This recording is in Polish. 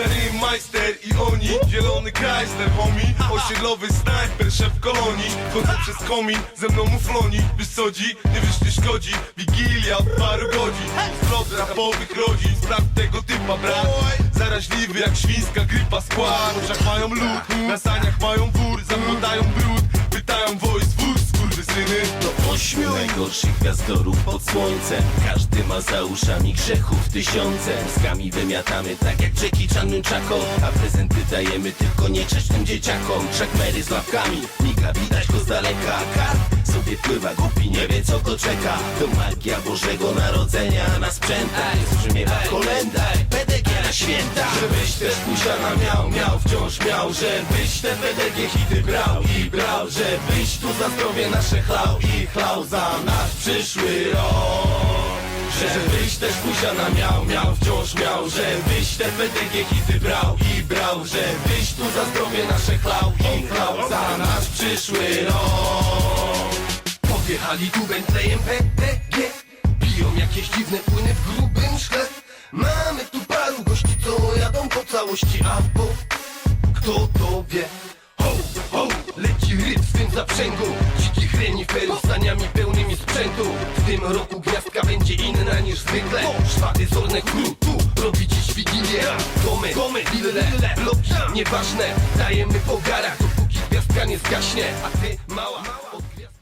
Szary majster i oni Zielony Chrysler, homie. Osiedlowy snajper, szef kolonii. Chodzę przez komin, ze mną mufloni. Wiesz co dzi? Nie wiesz nie szkodzi? Wigilia paru godzin. Zwrot rapowych rodzin Spraw tego typa brat. Zaraźliwy jak świńska grypa skład. W mają lód, na saniach mają wór Zaglądają brud, ośmiu najgorszych gwiazdorów pod słońcem. Każdy ma za uszami grzechów tysiące. Mózgami wymiatamy tak jak Jackie Chan Nunchako A prezenty dajemy tylko nieczęstym dzieciakom. Mary z łapkami, miga widać go z daleka. Kart sobie pływa głupi, nie wie co to czeka. To magia Bożego Narodzenia na sprzętach. Brzmiewa kolenda, święta. Żebyś też pusiana miał, miał, wciąż miał Żebyś te PDG hity brał i brał Żebyś tu za zdrowie nasze chlał i chlał za nasz przyszły rok. Żebyś też pusiana miał, miał, wciąż miał Żebyś te PDG hity brał i brał Żebyś tu za zdrowie nasze chlał i chlał za nasz przyszły rok. Podjechali tu Bentleyem PDG Piją jakieś dziwne płyny w grubym szkle całości A bo kto to wie? Ho, ho, leci ryb w tym zaprzęgu. Dzikich reniferów z saniami pełnymi sprzętu. W tym roku gwiazdka będzie inna niż zwykle. Szwaty zorne kru, tu robicie świgilię Domy, domy, wille, bloki, nieważne. Dajemy po garach, dopóki gwiazdka nie zgaśnie. A ty, mała